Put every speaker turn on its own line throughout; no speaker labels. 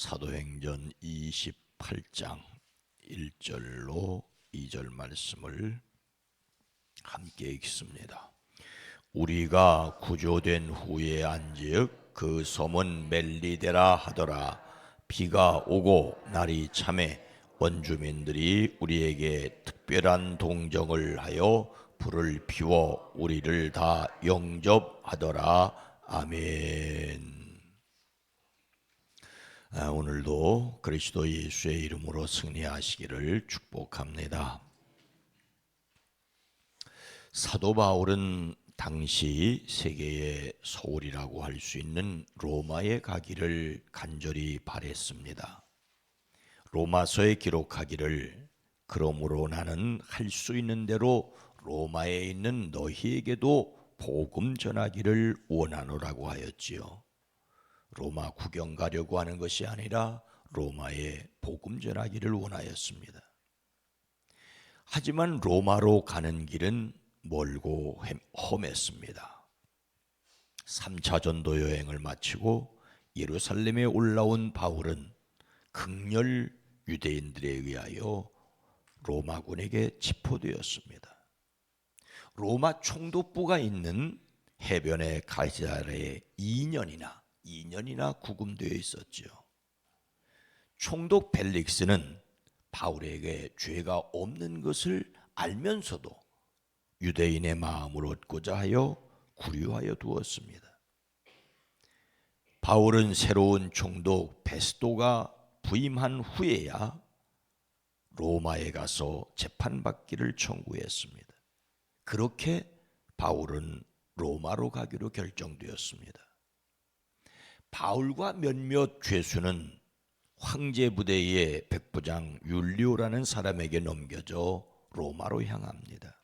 사도행전 28장 1절로 2절 말씀을 함께 읽습니다. 우리가 구조된 후에 안즉 그 섬은 멜리데라 하더라 비가 오고 날이 참해 원주민들이 우리에게 특별한 동정을 하여 불을 피워 우리를 다 영접하더라 아멘. 아, 오늘도 그리스도 예수의 이름으로 승리하시기를 축복합니다. 사도 바울은 당시 세계의 서울이라고 할 수 있는 로마에 가기를 간절히 바랬습니다. 로마서에 기록하기를 그러므로 나는 할 수 있는 대로 로마에 있는 너희에게도 복음 전하기를 원하노라고 하였지요. 로마 구경 가려고 하는 것이 아니라 로마에 복음 전하기를 원하였습니다. 하지만 로마로 가는 길은 멀고 험했습니다. 3차 전도 여행을 마치고 예루살렘에 올라온 바울은 극렬 유대인들에 의하여 로마군에게 체포되었습니다. 로마 총독부가 있는 해변의 가이사라에 2년이나 2년이나 구금되어 있었지요. 총독 벨릭스는 바울에게 죄가 없는 것을 알면서도 유대인의 마음을 얻고자 하여 구류하여 두었습니다. 바울은 새로운 총독 베스도가 부임한 후에야 로마에 가서 재판받기를 청구했습니다. 그렇게 바울은 로마로 가기로 결정되었습니다. 바울과 몇몇 죄수는 황제 부대의 백부장 율리오라는 사람에게 넘겨져 로마로 향합니다.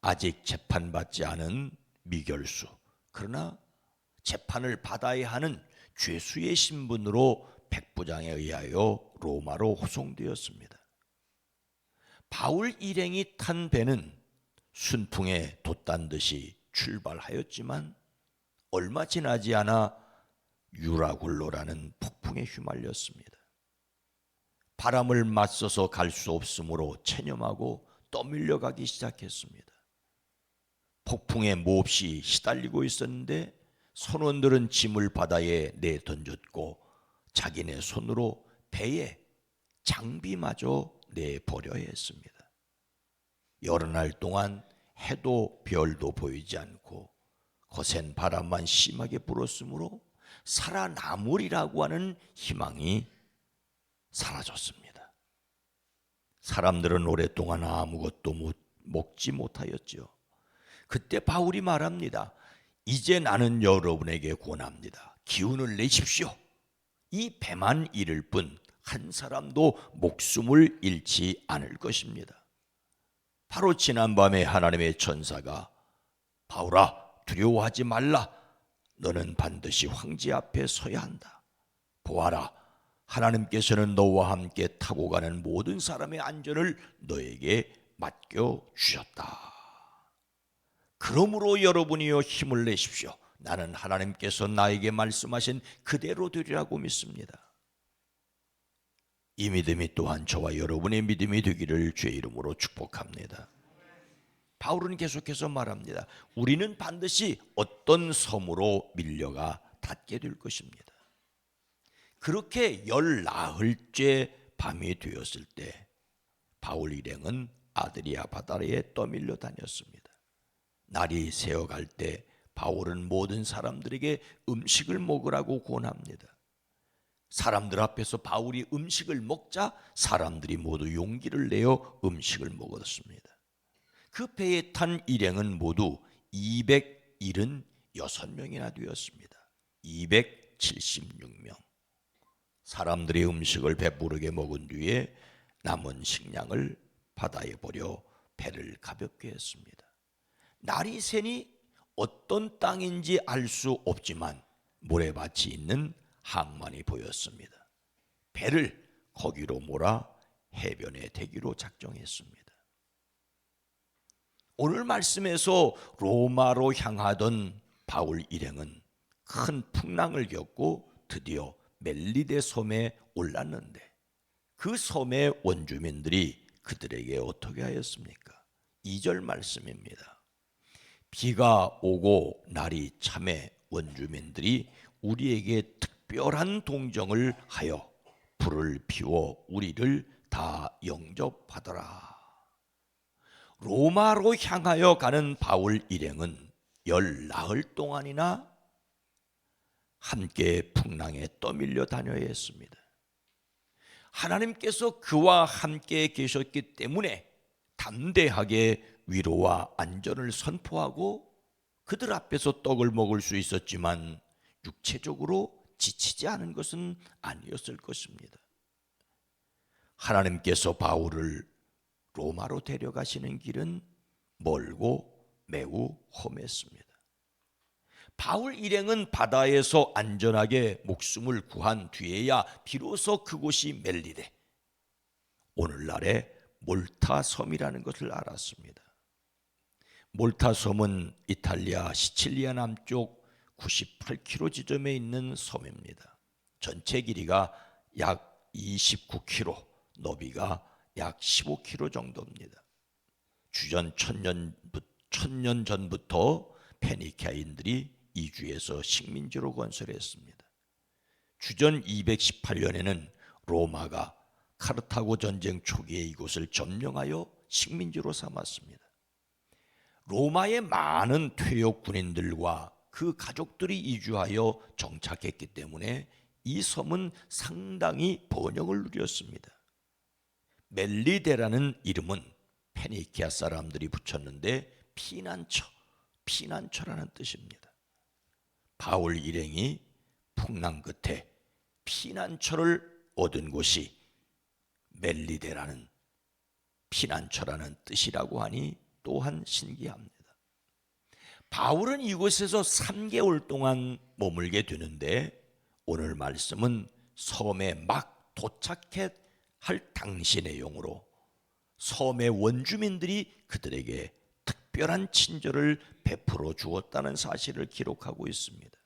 아직 재판받지 않은 미결수 그러나 재판을 받아야 하는 죄수의 신분으로 백부장에 의하여 로마로 호송되었습니다. 바울 일행이 탄 배는 순풍에 돛단 듯이 출발하였지만 얼마 지나지 않아 유라굴로라는 폭풍에 휘말렸습니다. 바람을 맞서서 갈 수 없으므로 체념하고 떠밀려 가기 시작했습니다. 폭풍에 몹시 시달리고 있었는데 선원들은 짐을 바다에 내던졌고 자기네 손으로 배에 장비마저 내버려 했습니다. 여러 날 동안 해도 별도 보이지 않고 거센 바람만 심하게 불었으므로 살아남으리라고 하는 희망이 사라졌습니다. 사람들은 오랫동안 아무것도 먹지 못하였죠. 그때 바울이 말합니다. 이제 나는 여러분에게 권합니다. 기운을 내십시오. 이 배만 잃을 뿐 한 사람도 목숨을 잃지 않을 것입니다. 바로 지난밤에 하나님의 천사가 바울아 두려워하지 말라. 너는 반드시 황제 앞에 서야 한다. 보아라. 하나님께서는 너와 함께 타고 가는 모든 사람의 안전을 너에게 맡겨 주셨다. 그러므로 여러분이여 힘을 내십시오. 나는 하나님께서 나에게 말씀하신 그대로 되리라고 믿습니다. 이 믿음이 또한 저와 여러분의 믿음이 되기를 주의 이름으로 축복합니다. 바울은 계속해서 말합니다. 우리는 반드시 어떤 섬으로 밀려가 닿게 될 것입니다. 그렇게 열 나흘째 밤이 되었을 때 바울 일행은 아드리아 바다에 떠밀려 다녔습니다. 날이 새어갈 때 바울은 모든 사람들에게 음식을 먹으라고 권합니다. 사람들 앞에서 바울이 음식을 먹자 사람들이 모두 용기를 내어 음식을 먹었습니다. 그 배에 탄 일행은 모두 276명이나 되었습니다. 276명. 사람들이 음식을 배부르게 먹은 뒤에 남은 식량을 바다에 버려 배를 가볍게 했습니다. 날이 새니 어떤 땅인지 알 수 없지만 모래밭이 있는 항만이 보였습니다. 배를 거기로 몰아 해변에 대기로 작정했습니다. 오늘 말씀에서 로마로 향하던 바울 일행은 큰 풍랑을 겪고 드디어 멜리데 섬에 올랐는데 그 섬의 원주민들이 그들에게 어떻게 하였습니까? 2절 말씀입니다. 비가 오고 날이 참에 원주민들이 우리에게 특별한 동정을 하여 불을 피워 우리를 다 영접하더라. 로마로 향하여 가는 바울 일행은 열 나흘 동안이나 함께 풍랑에 떠밀려 다녀야 했습니다. 하나님께서 그와 함께 계셨기 때문에 담대하게 위로와 안전을 선포하고 그들 앞에서 떡을 먹을 수 있었지만 육체적으로 지치지 않은 것은 아니었을 것입니다. 하나님께서 바울을 로마로 데려가시는 길은 멀고 매우 험했습니다. 바울 일행은 바다에서 안전하게 목숨을 구한 뒤에야 비로소 그곳이 멜리데 오늘날의 몰타 섬이라는 것을 알았습니다. 몰타 섬은 이탈리아 시칠리아 남쪽 98km 지점에 있는 섬입니다. 전체 길이가 약 29km, 너비가 약 15km 정도입니다. 주전 천년 천년 전부터 페니키아인들이 이주해서 식민지로 건설했습니다. 주전 218년에는 로마가 카르타고 전쟁 초기에 이곳을 점령하여 식민지로 삼았습니다. 로마의 많은 퇴역 군인들과 그 가족들이 이주하여 정착했기 때문에 이 섬은 상당히 번영을 누렸습니다. 멜리데라는 이름은 페니키아 사람들이 붙였는데 피난처, 피난처라는 뜻입니다. 바울 일행이 풍랑 끝에 피난처를 얻은 곳이 멜리데라는 피난처라는 뜻이라고 하니 또한 신기합니다. 바울은 이곳에서 3개월 동안 머물게 되는데 오늘 말씀은 섬에 막 도착해 할 당시 내용으로 섬의 원주민들이 그들에게 특별한 친절을 베풀어 주었다는 사실을 기록하고 있습니다.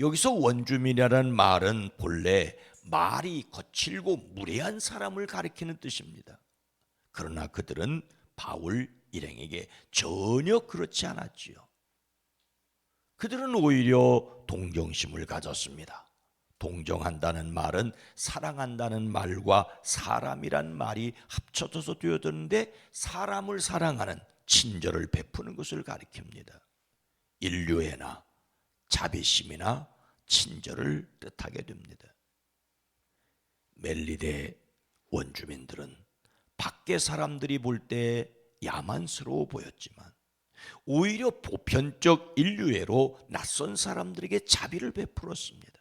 여기서 원주민이라는 말은 본래 말이 거칠고 무례한 사람을 가리키는 뜻입니다. 그러나 그들은 바울 일행에게 전혀 그렇지 않았지요. 그들은 오히려 동정심을 가졌습니다. 동정한다는 말은 사랑한다는 말과 사람이란 말이 합쳐져서 되어드는데 사람을 사랑하는 친절을 베푸는 것을 가리킵니다. 인류애나 자비심이나 친절을 뜻하게 됩니다. 멜리데 원주민들은 밖에 사람들이 볼 때 야만스러워 보였지만 오히려 보편적 인류애로 낯선 사람들에게 자비를 베풀었습니다.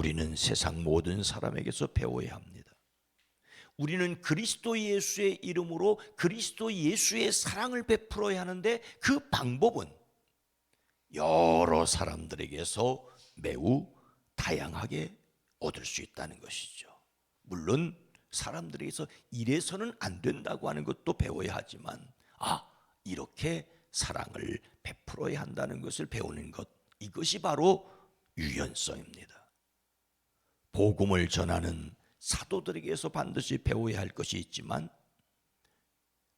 우리는 세상 모든 사람에게서 배워야 합니다. 우리는 그리스도 예수의 이름으로 그리스도 예수의 사랑을 베풀어야 하는데 그 방법은 여러 사람들에게서 매우 다양하게 얻을 수 있다는 것이죠. 물론 사람들에게서 이래서는 안 된다고 하는 것도 배워야 하지만 아 이렇게 사랑을 베풀어야 한다는 것을 배우는 것 이것이 바로 유연성입니다. 복음을 전하는 사도들에게서 반드시 배워야 할 것이 있지만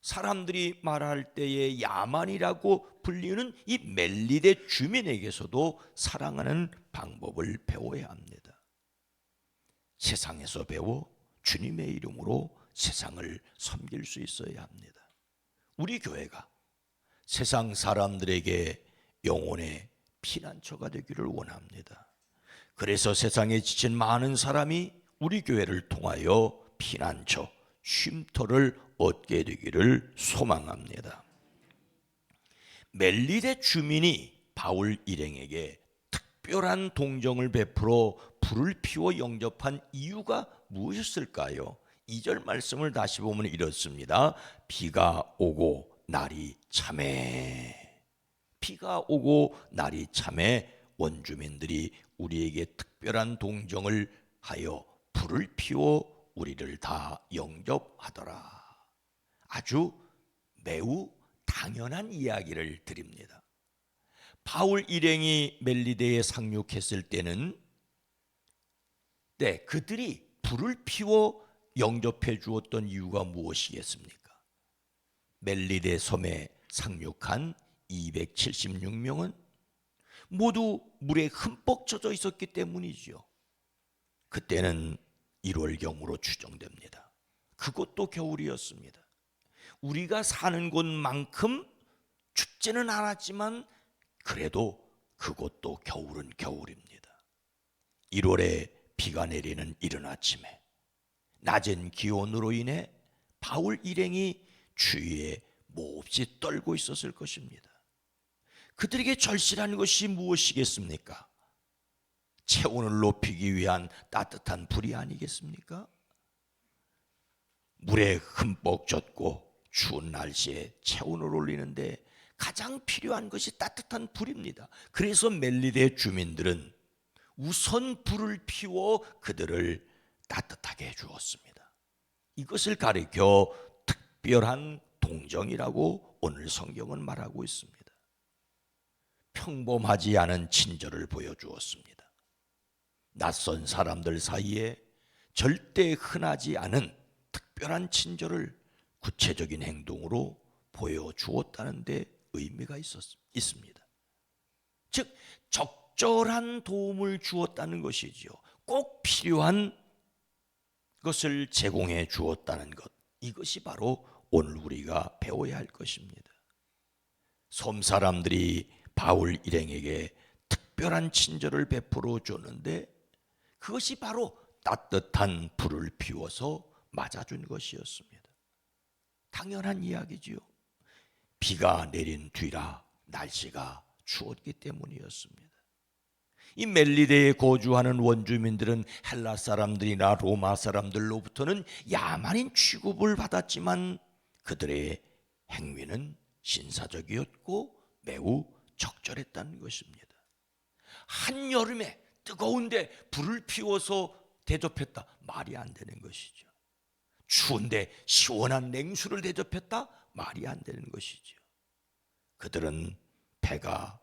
사람들이 말할 때에 야만이라고 불리는 이 멜리데 주민에게서도 사랑하는 방법을 배워야 합니다. 세상에서 배워 주님의 이름으로 세상을 섬길 수 있어야 합니다. 우리 교회가 세상 사람들에게 영혼의 피난처가 되기를 원합니다. 그래서 세상에 지친 많은 사람이 우리 교회를 통하여 피난처, 쉼터를 얻게 되기를 소망합니다. 멜리데 주민이 바울 일행에게 특별한 동정을 베풀어 불을 피워 영접한 이유가 무엇이었을까요? 2절 말씀을 다시 보면 이렇습니다. 비가 오고 날이 참해. 비가 오고 날이 참해 원주민들이 우리에게 특별한 동정을 하여 불을 피워 우리를 다 영접하더라. 아주 매우 당연한 이야기를 드립니다. 바울 일행이 멜리데에 상륙했을 때는 네, 그들이 불을 피워 영접해 주었던 이유가 무엇이겠습니까? 멜리데 섬에 상륙한 276명은 모두 물에 흠뻑 젖어 있었기 때문이지요. 그때는 1월경으로 추정됩니다. 그것도 겨울이었습니다. 우리가 사는 곳만큼 춥지는 않았지만 그래도 그곳도 겨울은 겨울입니다. 1월에 비가 내리는 이른 아침에 낮은 기온으로 인해 바울 일행이 추위에 몹시 떨고 있었을 것입니다. 그들에게 절실한 것이 무엇이겠습니까? 체온을 높이기 위한 따뜻한 불이 아니겠습니까? 물에 흠뻑 젖고 추운 날씨에 체온을 올리는데 가장 필요한 것이 따뜻한 불입니다. 그래서 멜리데 주민들은 우선 불을 피워 그들을 따뜻하게 해 주었습니다. 이것을 가리켜 특별한 동정이라고 오늘 성경은 말하고 있습니다. 평범하지 않은 친절을 보여주었습니다. 낯선 사람들 사이에 절대 흔하지 않은 특별한 친절을 구체적인 행동으로 보여주었다는 데 의미가 있었, 있습니다. 즉, 적절한 도움을 주었다는 것이지요. 꼭 필요한 것을 제공해 주었다는 것. 이것이 바로 오늘 우리가 배워야 할 것입니다. 섬 사람들이 바울 일행에게 특별한 친절을 베풀어 줬는데 그것이 바로 따뜻한 불을 피워서 맞아준 것이었습니다. 당연한 이야기지요. 비가 내린 뒤라 날씨가 추웠기 때문이었습니다. 이 멜리데에 거주하는 원주민들은 헬라 사람들이나 로마 사람들로부터는 야만인 취급을 받았지만 그들의 행위는 신사적이었고 매우 적절했다는 것입니다. 한여름에 뜨거운데 불을 피워서 대접했다. 말이 안 되는 것이죠. 추운데 시원한 냉수를 대접했다. 말이 안 되는 것이죠. 그들은 배가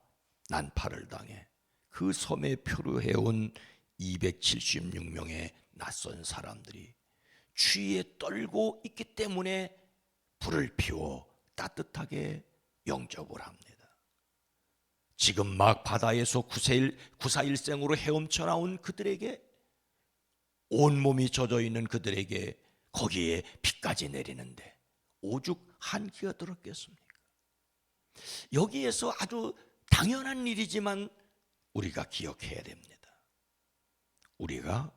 난파를 당해 그 섬에 표류해온 276명의 낯선 사람들이 추위에 떨고 있기 때문에 불을 피워 따뜻하게 영접을 합니다. 지금 막 바다에서 구세일, 구사일생으로 헤엄쳐 나온 그들에게 온몸이 젖어 있는 그들에게 거기에 비까지 내리는데 오죽 한기가 들었겠습니까? 여기에서 아주 당연한 일이지만 우리가 기억해야 됩니다. 우리가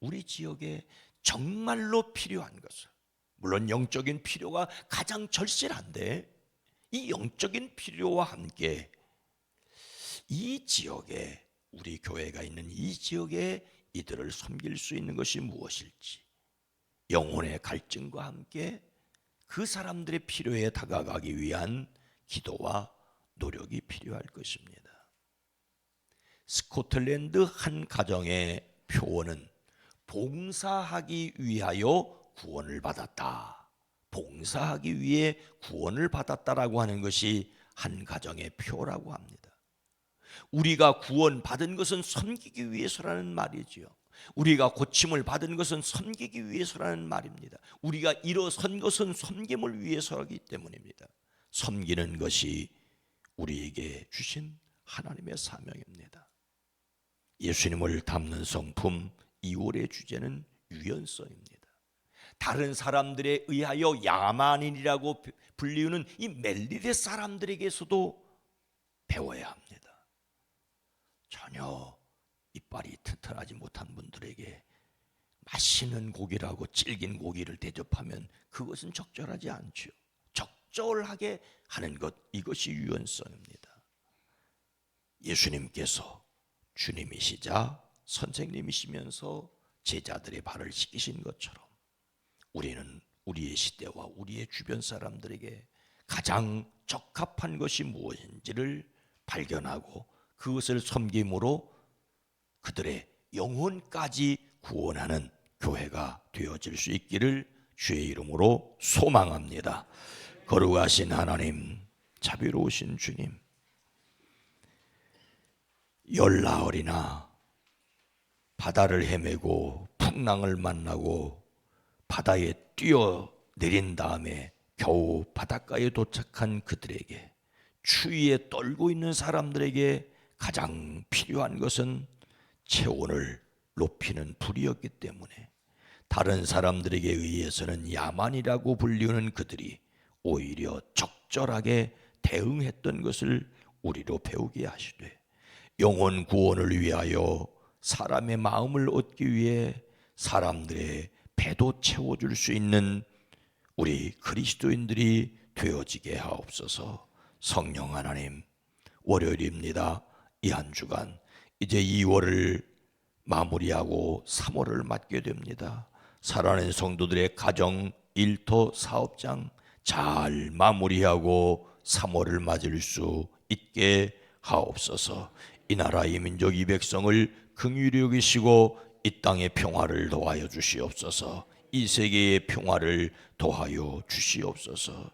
우리 지역에 정말로 필요한 것을 물론 영적인 필요가 가장 절실한데 이 영적인 필요와 함께 이 지역에 우리 교회가 있는 이 지역에 이들을 섬길 수 있는 것이 무엇일지 영혼의 갈증과 함께 그 사람들의 필요에 다가가기 위한 기도와 노력이 필요할 것입니다. 스코틀랜드 한 가정의 표어는 봉사하기 위하여 구원을 받았다. 봉사하기 위해 구원을 받았다라고 하는 것이 한 가정의 표라고 합니다. 우리가 구원 받은 것은 섬기기 위해서라는 말이지요. 우리가 고침을 받은 것은 섬기기 위해서라는 말입니다. 우리가 일어선 것은 섬김을 위해서라기 때문입니다. 섬기는 것이 우리에게 주신 하나님의 사명입니다. 예수님을 담는 성품 2월의 주제는 유연성입니다. 다른 사람들에 의하여 야만인이라고 불리우는 이 멜리데 사람들에게서도 배워야 합니다. 전혀 이빨이 튼튼하지 못한 분들에게 맛있는 고기라고 질긴 고기를 대접하면 그것은 적절하지 않죠. 적절하게 하는 것 이것이 유연성입니다. 예수님께서 주님이시자 선생님이시면서 제자들의 발을 씻기신 것처럼 우리는 우리의 시대와 우리의 주변 사람들에게 가장 적합한 것이 무엇인지를 발견하고 그것을 섬김으로 그들의 영혼까지 구원하는 교회가 되어질 수 있기를 주의 이름으로 소망합니다. 거룩하신 하나님, 자비로우신 주님, 열나흘이나 바다를 헤매고 풍랑을 만나고 바다에 뛰어 내린 다음에 겨우 바닷가에 도착한 그들에게 추위에 떨고 있는 사람들에게 가장 필요한 것은 체온을 높이는 불이었기 때문에 다른 사람들에게 의해서는 야만이라고 불리우는 그들이 오히려 적절하게 대응했던 것을 우리로 배우게 하시되 영혼 구원을 위하여 사람의 마음을 얻기 위해 사람들의 배도 채워줄 수 있는 우리 그리스도인들이 되어지게 하옵소서 성령 하나님 월요일입니다. 이 한 주간 이제 2월을 마무리하고 3월을 맞게 됩니다. 살아낸 성도들의 가정, 일터, 사업장 잘 마무리하고 3월을 맞을 수 있게 하옵소서. 이 나라 이 민족 이 백성을 긍휼히 여기시고 이 땅의 평화를 도하여 주시옵소서. 이 세계의 평화를 도하여 주시옵소서.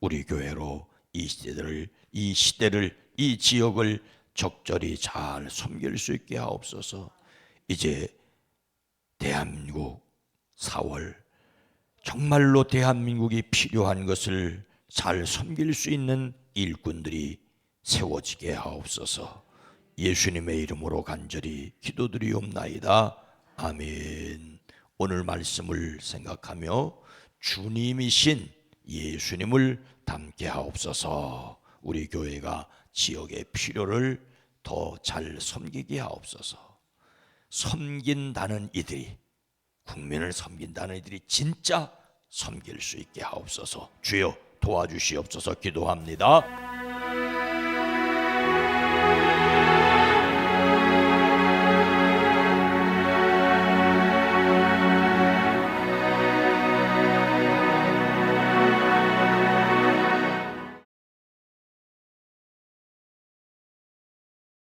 우리 교회로 이 시대를 이 시대를 이 지역을 적절히 잘 섬길 수 있게 하옵소서. 이제 대한민국 4월 정말로 대한민국이 필요한 것을 잘 섬길 수 있는 일꾼들이 세워지게 하옵소서. 예수님의 이름으로 간절히 기도드리옵나이다. 아멘. 오늘 말씀을 생각하며 주님이신 예수님을 닮게 하옵소서. 우리 교회가 지역의 필요를 더 잘 섬기게 하옵소서. 섬긴다는 이들이 국민을 섬긴다는 이들이 진짜 섬길 수 있게 하옵소서. 주여 도와주시옵소서 기도합니다.